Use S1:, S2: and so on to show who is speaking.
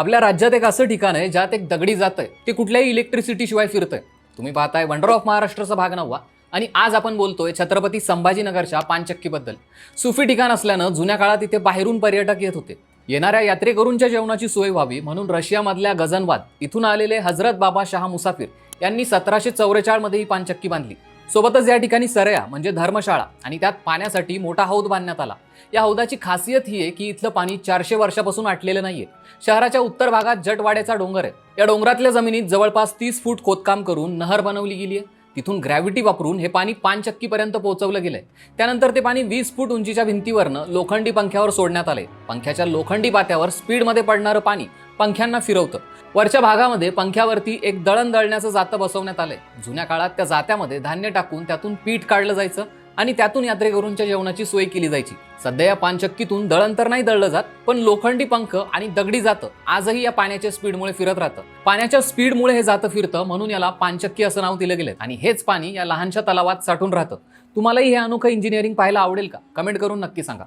S1: आपल्या राज्यात एक असं ठिकाण आहे ज्यात एक दगडी जात आहे. ते कुठल्याही इलेक्ट्रिसिटी शिवाय फिरतंय. तुम्ही पाहताय वंडर ऑफ महाराष्ट्राचा भाग नव्हा आणि आज आपण बोलतोय छत्रपती संभाजीनगरच्या पानचक्कीबद्दल. सुफी ठिकाण असल्यानं जुन्या काळात इथे बाहेरून पर्यटक येत होते. येणाऱ्या यात्रेकरूंच्या जेवणाची सोय व्हावी म्हणून रशियामधल्या गझनवाद इथून आलेले हजरत बाबा शहा मुसाफिर यांनी सतराशे चौवेचाळमध्ये ही पानचक्की बांधली. सोबतच या ठिकाणी सरया म्हणजे धर्मशाळा आणि त्यात पाण्यासाठी मोठा हौद बांधण्यात आला. या हौदाची खासियत ही आहे की इथलं पाणी चारशे वर्षापासून आटलेलं नाहीये. शहराच्या उत्तर भागात जटवाड्याचा डोंगर आहे. या डोंगरातल्या जमिनीत जवळपास तीस फूट खोदकाम करून नहर बनवली गेली आहे तिथून ग्रॅव्हिटी वापरून हे पाणी पानचक्कीपर्यंत पोहोचवलं गेलंय. त्यानंतर ते पाणी वीस फूट उंचीच्या भिंतीवरनं लोखंडी पंख्यावर सोडण्यात आले पंख्याच्या लोखंडी पात्यावर स्पीडमध्ये पडणारं पाणी पंख्यांना फिरवतं. वरच्या भागामध्ये पंख्यावरती एक दळण दळण्याचं जातं बसवण्यात आलंय. जुन्या काळात त्या जात्यामध्ये धान्य टाकून त्यातून पीठ काढलं जायचं. आणि त्यातून यात्रेकरूंच्या जेवणाची सोय केली जायची. सध्या या पानचक्कीतून दळण तर नाही दळलं जात पण लोखंडी पंख आणि दगडी जातं आजही या पाण्याच्या स्पीडमुळे फिरत राहतं. पाण्याच्या स्पीडमुळे हे जातं फिरतं म्हणून याला पानचक्की असं नाव दिलं गेलं आणि हेच पाणी या लहानशा तलावात साठून राहतं. तुम्हालाही हे अनोखं इंजिनिअरिंग पाहायला आवडेल का? कमेंट करून नक्की सांगा.